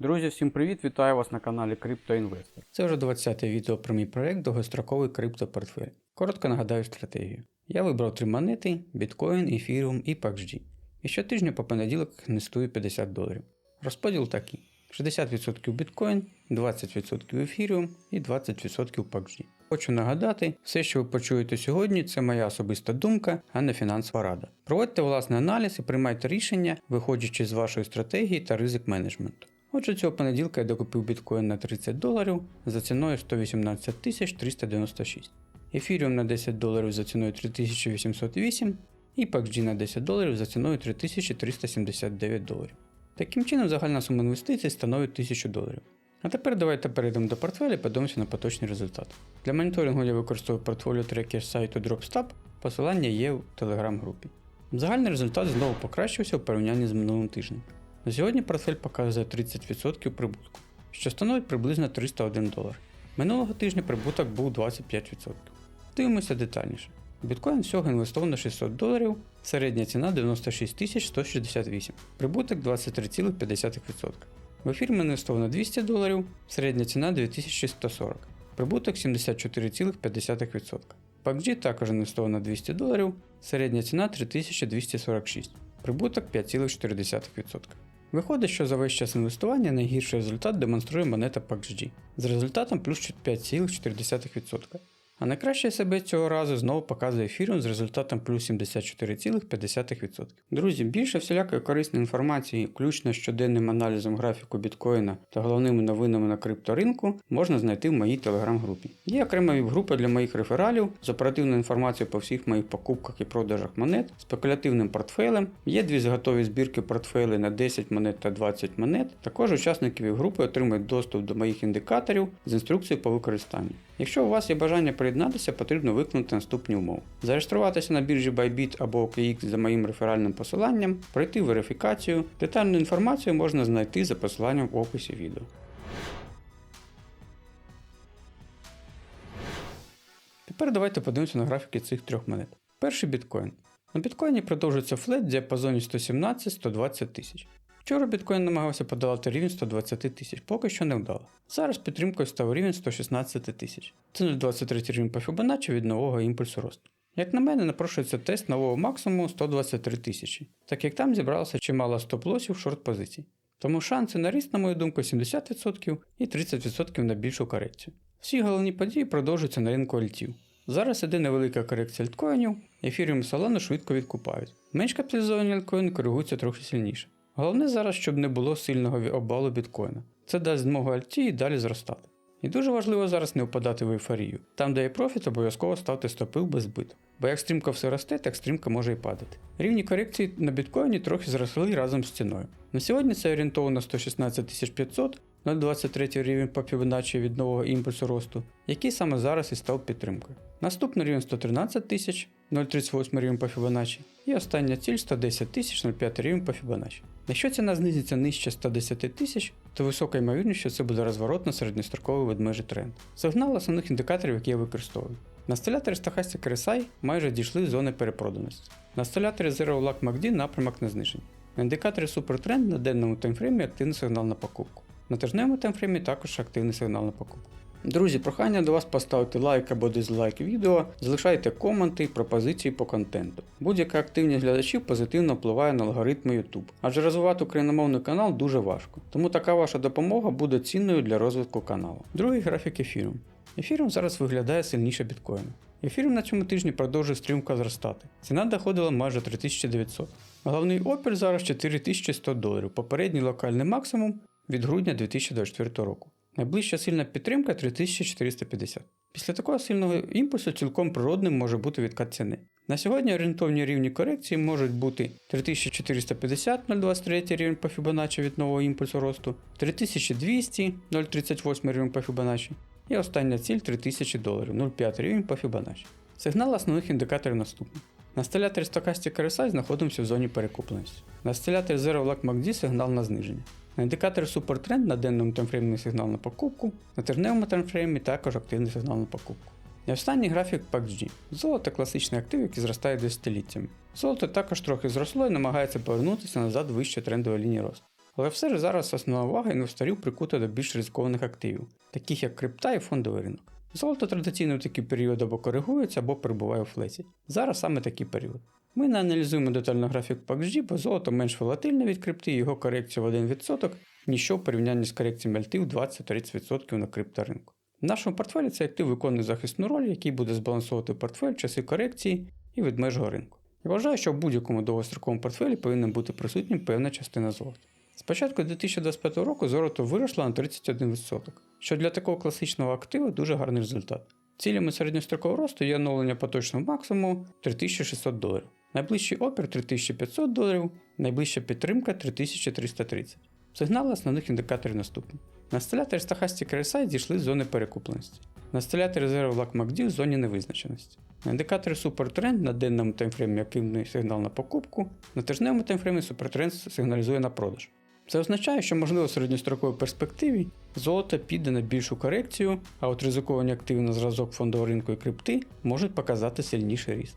Друзі, всім привіт! Вітаю вас на каналі CryptoInvestor. Це вже 20-те відео про мій проект довгостроковий криптопортфель. Коротко нагадаю стратегію. Я вибрав три монети: біткоін, ефіріум і PUBG. І щотижня по понеділок інвестую 50 доларів. Розподіл такий: 60% біткоін, 20% ефіріум і 20% PUBG. Хочу нагадати, все, що ви почуєте сьогодні, це моя особиста думка, а не фінансова рада. Проводьте власний аналіз і приймайте рішення, виходячи з вашої стратегії та ризик менеджменту. Отже, цього понеділка я докупив біткоін на 30 доларів за ціною 118 396, ефіріум на 10 доларів за ціною 3808 і PUBG на 10 доларів за ціною 3379 доларів. Таким чином, загальна сума інвестицій становить 1000 доларів. А тепер давайте перейдемо до портфеля і подивимося на поточний результат. Для моніторингу я використовую портфоліо трекер сайту DropStab, посилання є в телеграм-групі. Загальний результат знову покращився у порівнянні з минулим тижнем. На сьогодні портфель показує 30% прибутку, що становить приблизно 301 долар. Минулого тижня прибуток був 25%. Дивимося детальніше. Біткоін всього інвестовано 600 доларів, середня ціна 96 168, прибуток 23,5%. В ефір інвестовано 200 доларів, середня ціна 2140, прибуток 74,5%. PUBG також інвестовано 200 доларів, середня ціна 3246, прибуток 5,4%. Виходить, що за весь час інвестування найгірший результат демонструє монета PUBG з результатом плюс 5,4%. А найкраще себе цього разу знову показує ефіріум з результатом плюс 74,5%. Друзі, більше всілякої корисної інформації, включно з щоденним аналізом графіку біткоїна та головними новинами на крипторинку, можна знайти в моїй телеграм-групі. Є окрема віп-група для моїх рефералів з оперативною інформацією по всіх моїх покупках і продажах монет, спекулятивним портфелем. Є дві готові збірки портфелей на 10 монет та 20 монет. Також учасники віп-групи отримують доступ до моїх індикаторів з інструкцією по використанню. Якщо у вас є бажання приєднатися, потрібно виконати наступні умови. Зареєструватися на біржі Bybit або OKX за моїм реферальним посиланням, пройти верифікацію. Детальну інформацію можна знайти за посиланням в описі відео. Тепер давайте подивимося на графіки цих трьох монет. Перший біткоін. На біткоїні продовжується флет в діапазоні 117-120 тисяч. Вчора біткоін намагався подолати рівень 120 тисяч, поки що не вдало. Зараз підтримкою став рівень 116 тисяч. Це 0,23 рівень по Fibonacci від нового імпульсу росту. Як на мене, напрошується тест нового максимуму 123 тисячі, так як там зібралося чимало стоп-лосів шорт позицій. Тому шанси на ріст, на мою думку, 70% і 30% на більшу корекцію. Всі головні події продовжуються на ринку альтів. Зараз іде невелика корекція альткоїнів, ефіріум Solana швидко відкупають. Менш капіталізовані альткоїни коригуються трохи сильніше. Головне зараз, щоб не було сильного обвалу біткоїна. Це дасть змогу альті і далі зростати. І дуже важливо зараз не впадати в ейфорію. Там, де є профіт, обов'язково ставте стопи в збиту. Бо як стрімко все росте, так стрімко може і падати. Рівні корекції на біткоїні трохи зросли разом з ціною. На сьогодні це орієнтовано 116 500, 0,23 рівень по Fibonacci від нового імпульсу росту, який саме зараз і став підтримкою. Наступний рівень 113 тисяч, 0,38 рівень по Fibonacci, і остання ціль 110 тисяч 0,5 рівень по Fibonacci. Якщо ціна знизиться нижче 110 тисяч, то висока ймовірність, що це буде розворотно середньостроковий ведмежий тренд. Сигнал основних індикаторів, які я використовую. На стиляторі Stochastic RSI майже дійшли зони перепроданості. На стиляторі Zero Luck MACD напрямок на зниження. На індикаторі Supertrend на денному таймфреймі активний сигнал на покупку. На тижневому таймфреймі також активний сигнал на покупку. Друзі, прохання до вас поставити лайк або дизлайк відео, залишайте коменти, і пропозиції по контенту. Будь-яка активність глядачів позитивно впливає на алгоритми YouTube, адже розвивати україномовний канал дуже важко, тому така ваша допомога буде цінною для розвитку каналу. Другий графік ефіру. Ефірум зараз виглядає сильніше біткоїну. Ефірум на цьому тижні продовжує стрімко зростати. Ціна доходила майже 3900. Головний опір зараз 4100 доларів, попередній локальний максимум від грудня 2024 року. Найближча сильна підтримка 3450. Після такого сильного імпульсу цілком природним може бути відкат ціни. На сьогодні орієнтовні рівні корекції можуть бути 3450 0,23 рівень по Fibonacci від нового імпульсу росту, 3200 0,38 рівень по Fibonacci і остання ціль 3000 доларів 0,5 рівень по Fibonacci. Сигнал основних індикаторів наступний. На стиляторі Stochastic RSI знаходимося в зоні перекупленості. На стиляторі Zero Luck MACD сигнал на зниження. Індикаторі Supertrend на денному таймфреймі сигнал на покупку, на тижневому таймфреймі також активний сигнал на покупку. І останній графік PUBG. Золото класичний актив, який зростає десятиліттями. Золото також трохи зросло і намагається повернутися назад вище трендової лінії росту. Але все ж зараз основна увага інвесторів прикута до більш ризикованих активів, таких як крипта і фондовий ринок. Золото традиційно в такий період або коригується, або перебуває у флеті. Зараз саме такий період. Ми не аналізуємо детально графік PAXG, бо золото менш волатильне від крипти, його корекція в 1%, ніщо в порівнянні з корекціями в 20-30% на крипторинку. В нашому портфелі цей актив виконує захисну роль, який буде збалансовувати портфель в часи корекції і ведмежого ринку. Я вважаю, що в будь-якому довгостроковому портфелі повинна бути присутнім певна частина золота. З початку 2025 року золото виросло на 31%, що для такого класичного активу дуже гарний результат. Цілями середньострокового росту є оновлення поточного максимуму 3600 доларів, найближчий опір 3500 доларів, найближча підтримка 3330. Сигнали основних індикаторів наступні. На стиляторі Stochastic RSI дійшли з зони перекупленості. На стиляторі Zero Luck MACD в зоні невизначеності. На індикаторі Supertrend на денному таймфреймі активний сигнал на покупку, на тижневому таймфреймі Supertrend сигналізує на продаж. Це означає, що можливо в середньостроковій перспективі золото піде на більшу корекцію, а от ризиковані активи на зразок фондового ринку і крипти можуть показати сильніший ріст.